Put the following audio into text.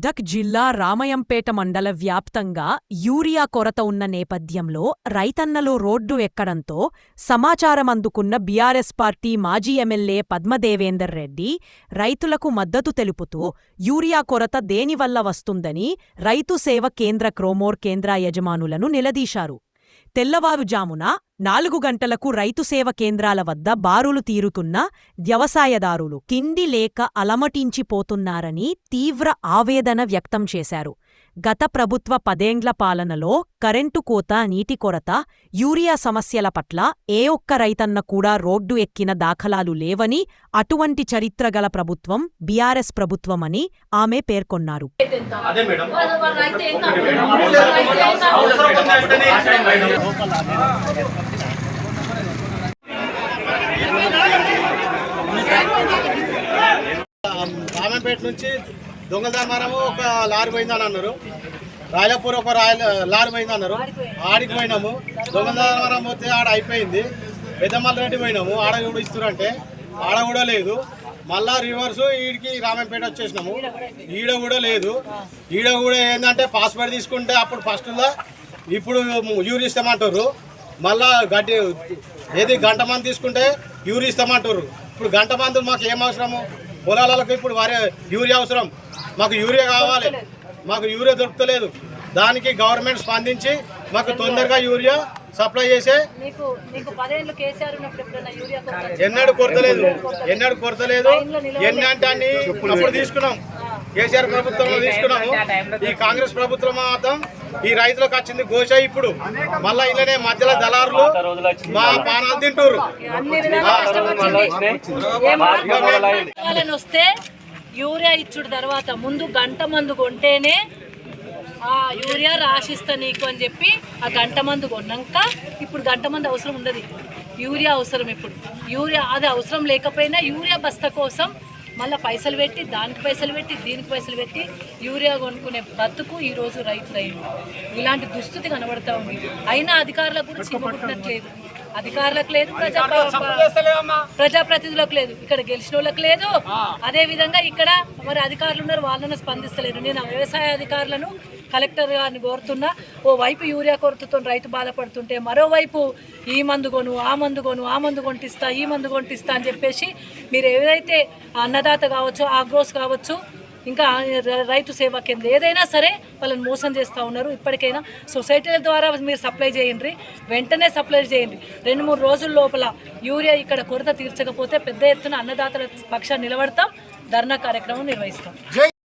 మెదక్ జిల్లా రామయంపేట మండల వ్యాప్తంగా యూరియా కొరత ఉన్న నేపథ్యంలో రైతన్నలు రోడ్డు ఎక్కడంతో సమాచారం అందుకున్న బీఆర్ఎస్ పార్టీ మాజీ ఎమ్మెల్యే పద్మదేవేందర్ రెడ్డి రైతులకు మద్దతు తెలుపుతూ యూరియా కొరత దేనివల్ల వస్తుందని రైతు సేవ కేంద్ర క్రోమోర్ కేంద్ర యజమానులను నిలదీశారు. తెల్లవారుజామున నాలుగు గంటలకు రైతు సేవ కేంద్రాల వద్ద బారులు తీరుతున్న వ్యవసాయదారులు కిండి లేక అలమటించిపోతున్నారని తీవ్ర ఆవేదన వ్యక్తం చేశారు. గత ప్రభుత్వ పదేండ్ల పాలనలో కరెంటు కోత నీటి కొరత యూరియా సమస్యల పట్ల ఏ ఒక్క రైతన్న కూడా రోడ్డు ఎక్కిన దాఖలాలు లేవని అటువంటి చరిత్ర గల ప్రభుత్వం బీఆర్ఎస్ ప్రభుత్వమని ఆమె పేర్కొన్నారు. రామంపేట నుంచి దొంగదామారము ఒక లారీ పోయిందని అన్నారు. రాయలపూర్ ఒక రాయల లారీ పోయింది అన్నారు. ఆడికి పోయినాము. దొంగదామారం పోతే ఆడ అయిపోయింది. పెద్దమల్ల రెడ్డి పోయినాము. ఆడ కూడా ఇస్తున్నారంటే ఆడ కూడా లేదు. మళ్ళా రివర్స్ ఈడికి రామంపేట వచ్చేసినాము. ఈడ కూడా లేదు. ఈడ కూడా ఏంటంటే పాస్పోర్ట్ తీసుకుంటే అప్పుడు ఫస్ట్లో ఇప్పుడు యూరి ఇస్తామంటారు మళ్ళా గడ్డి ఏది గంట మంది తీసుకుంటే యూరి ఇస్తామంటారు. ఇప్పుడు గంట మంది మాకు ఏం అవసరము? పొలాలకు ఇప్పుడు వారే యూరియా అవసరం. మాకు యూరియా కావాలి. మాకు యూరియా దొరుకుతలేదు. దానికి గవర్నమెంట్ స్పందించి మాకు తొందరగా యూరియా సప్లై చేసే యూరియా? ఎన్నడూ కొరతలేదు. ఎన్నడూ కొరతలేదు. ఎన్ని అంటే అన్ని అప్పుడు తీసుకున్నాం. కేసీఆర్ ప్రభుత్వంలో తీసుకున్నాము. ఈ కాంగ్రెస్ ప్రభుత్వం మాత్రం ఈ రైతులకు వచ్చింది గోష ఇప్పుడు. మళ్ళా ఇళ్ళనే మధ్యలో దళారులు మా పానాలు తింటారు వస్తే యూరియా ఇచ్చుడు తర్వాత ముందు గంట మందు కొంటేనే ఆ యూరియా రాసిస్తా నీకు అని చెప్పి ఆ గంట మందు కొన్నాక ఇప్పుడు గంట మందు అవసరం ఉండదు. యూరియా అవసరం ఇప్పుడు. యూరియా అది అవసరం లేకపోయినా యూరియా బస్తా కోసం మళ్ళీ పైసలు పెట్టి దానికి పైసలు పెట్టి దీనికి పైసలు పెట్టి యూరియా కొనుక్కునే బతుకు ఈ రోజు రైతులైన ఇలాంటి దుస్థితి కనబడతా ఉంది. అయినా అధికారులకు కూడా చిమ్మకుట్టినట్లేదు అధికారులకు లేదు ప్రజా ప్రజాప్రతినిధులకు లేదు ఇక్కడ గెలిచిన వాళ్ళకి లేదు. అదే విధంగా ఇక్కడ మరి అధికారులు ఉన్నారు వాళ్ళను స్పందిస్తలేరు. నేను వ్యవసాయ అధికారులను కలెక్టర్ గారిని కోరుతున్నా ఓ వైపు యూరియా కొరతతో రైతు బాధపడుతుంటే మరోవైపు ఈ మందు కొను ఆ మందు కొను ఆ మందు కొంటిస్తా ఈ మందు కొంటిస్తా అని చెప్పేసి మీరు ఏదైతే అన్నదాత కావచ్చు ఆగ్రోస్ కావచ్చు ఇంకా రైతు సేవా కేంద్రం. ఏదైనా సరే వాళ్ళని మోసం చేస్తూ ఉన్నారు. ఇప్పటికైనా సొసైటీల ద్వారా మీరు సప్లై చేయండి. వెంటనే సప్లై చేయండి. రెండు మూడు రోజుల లోపల యూరియా ఇక్కడ కొరత తీర్చకపోతే పెద్ద ఎత్తున అన్నదాతల పక్షాన్ని నిలబడతాం. ధర్నా కార్యక్రమం నిర్వహిస్తాం.